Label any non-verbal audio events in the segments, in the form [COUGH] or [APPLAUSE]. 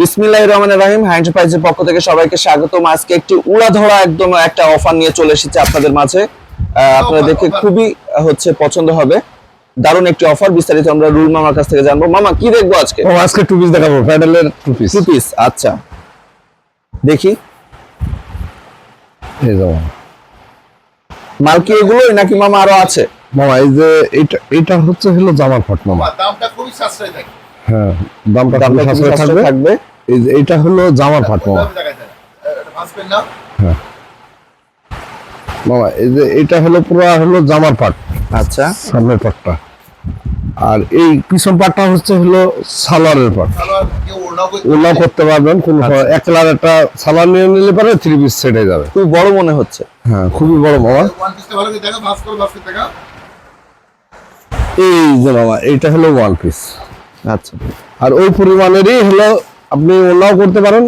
বিসমিল্লাহ রহমান রাহিম হ্যান্ড প্রাইজের পক্ষ থেকে সবাইকে স্বাগতম। আজকে একটি উড়া ধরা একদম একটা অফার নিয়ে চলে এসেছে আপনাদের মাঝে। আপনারা দেখে খুবই হচ্ছে পছন্দ হবে। দারুণ একটি অফার বিস্তারিত আমরা রুল মামার কাছ থেকে জানব। মামা কি দেখব আজকে? ও আজকে টু পিস দেখাবো প্যাডেলের টু পিস টু পিস আচ্ছা। দেখি। এই যেমন মাল কি এগুলোই নাকি মামা আরও আছে? মামা এই যে এটা এটা হচ্ছে হলো জামার ফাট মামা। দামটা খুবই সাশ্রয় থাকে। হ্যাঁ দামটা দামটা সাশ্রয় থাকবে। থাকবে। এই যে এটা হলো জামার ফাট মামা। এটা না? মামা এই যে এটা হলো পুরো হলো জামার পাট। আচ্ছা। সামনের পাটটা। আর এই পিছন পাটটা হচ্ছে হলো সালোয়ারের পাট। ওড়নাও করতে না। করতে পারবেন কোনো আচ্ছা। এক কালার একটা সালোয়ার নিয়ে নিলে পারে থ্রি পিস সেট হয়ে যাবে। খুব বড় মনে হচ্ছে। হ্যাঁ খুবই বড় মামা। দেখা এই যে মামা এইটা হলো ওয়ান পিস আচ্ছা। আর ওই পরিমাণেরই হলো আপনি ওনাও করতে পারেন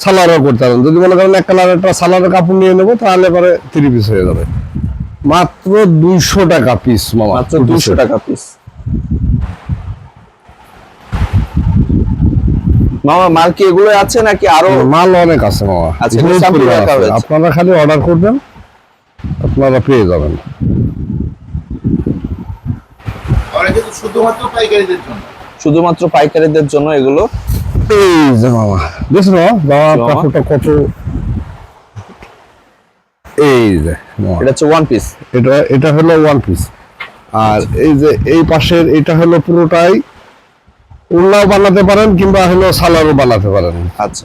সালোয়ারও করতে পারেন। যদি মনে করেন এক কালার একটা সালোয়ারের কাপড় নিয়ে নেব তাহলে পরে থ্রি পিস হয়ে যাবে। মাত্র দুইশো টাকা পিস মামা। মাত্র দুশো টাকা পিস মামা মাল কি এগুলো আছে নাকি আরও? মাল অনেক আছে মামা। আচ্ছা। আপনারা খালি অর্ডার করবেন আপনারা পেয়ে যাবেন। শুধুমাত্র পাইকারিদের জন্য। শুধুমাত্র পাইকারিদের জন্য এগুলো কত? এই যে এটা হচ্ছে ওয়ান পিস এটা এটা হলো ওয়ান পিস আর এই যে এই পাশের এটা হলো পুরোটাই উল্লাও বানাতে পারেন কিংবা হলো সালারও বানাতে পারেন। আচ্ছা।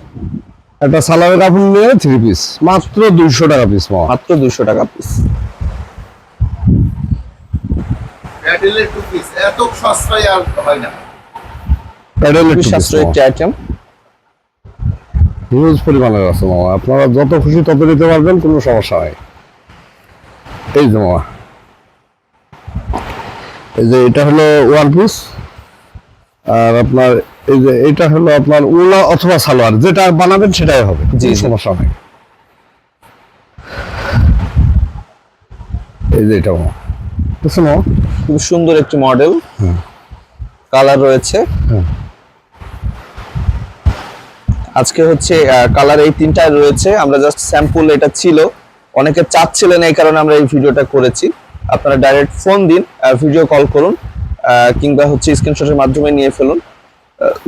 একটা সালারের কাপড় নিয়ে থ্রি পিস মাত্র দুইশো টাকা পিস মামা। মাত্র দুশো টাকা পিস প্যাডেলের টু পিস এত সাশ্রয় আর হয় না। সাশ্রয়ী একটি আইটেম হিউজ পরিমাণের আছে মামা। আপনারা যত খুশি তত নিতে পারবেন কোনো সমস্যা নাই। এই যে মামা। এই যে এটা হলো ওয়ান পিস আর আপনার এই যে এটা হলো আপনার উলা অথবা সালোয়ার যেটা বানাবেন সেটাই হবে জি, সমস্যা নাই। এই যে এটা মামা। মামা? খুব সুন্দর একটি মডেল কালার রয়েছে। হ্যাঁ। আজকে হচ্ছে কালার এই তিনটায় রয়েছে। আমরা জাস্ট স্যাম্পল এটা ছিল। অনেকে চাচ্ছিলেন এই কারণে আমরা এই ভিডিওটা করেছি। আপনারা ডাইরেক্ট ফোন দিন ভিডিও কল করুন কিংবা হচ্ছে স্ক্রিনশটের মাধ্যমে নিয়ে ফেলুন।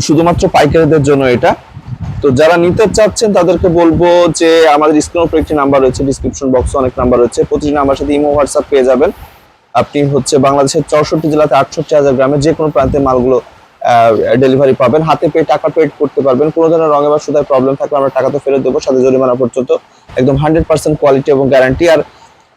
শুধুমাত্র পাইকারিদের জন্য এটা। তো যারা নিতে চাচ্ছেন, তাদেরকে বলব যে আমাদের স্ক্রিনের উপর একটি নাম্বার রয়েছে ডিসক্রিপশন বক্সে অনেক নাম্বার রয়েছে। প্রতিটি নাম্বার সাথে ইমো হোয়াটসঅ্যাপ পেয়ে যাবেন। আপনি হচ্ছে বাংলাদেশের চৌষট্টি জেলাতে আটষট্টি হাজার গ্রামে যে কোনো প্রান্তে মালগুলো ডেলিভারি পাবেন। হাতে পেয়ে টাকা পেড করতে পারবেন। কোনো ধরনের রঙে বা সুতায় প্রবলেম থাকলে আমরা টাকা তো ফেরত দেবো। সাথে জরিমানা পর্যন্ত একদম হান্ড্রেড পার্সেন্ট কোয়ালিটি এবং গ্যারান্টি আর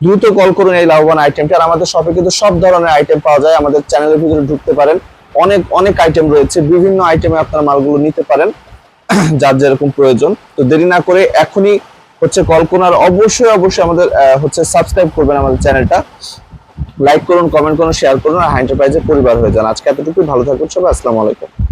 দ্রুত কল করুন এই লাভবান আইটেমটি আর আমাদের শপে কিন্তু সব ধরনের আইটেম পাওয়া যায়। আমাদের চ্যানেলের ভিতরে ঢুকতে পারেন। অনেক অনেক আইটেম রয়েছে। বিভিন্ন আইটেমে আপনারা মালগুলো নিতে পারেন। [CLEARS THROAT] যার যেরকম প্রয়োজন। তো দেরি না করে এখনই হচ্ছে কল করুন। আর অবশ্যই অবশ্যই আমাদের হচ্ছে সাবস্ক্রাইব করবেন আমাদের চ্যানেলটা লাইক করুন কমেন্ট করুন শেয়ার করুন, আর হাইন্টারপ্রাইজের পরিবার হয়ে যান। আজকে এতটুকুই, ভালো থাকুন সবাই, আসসালামু আলাইকুম।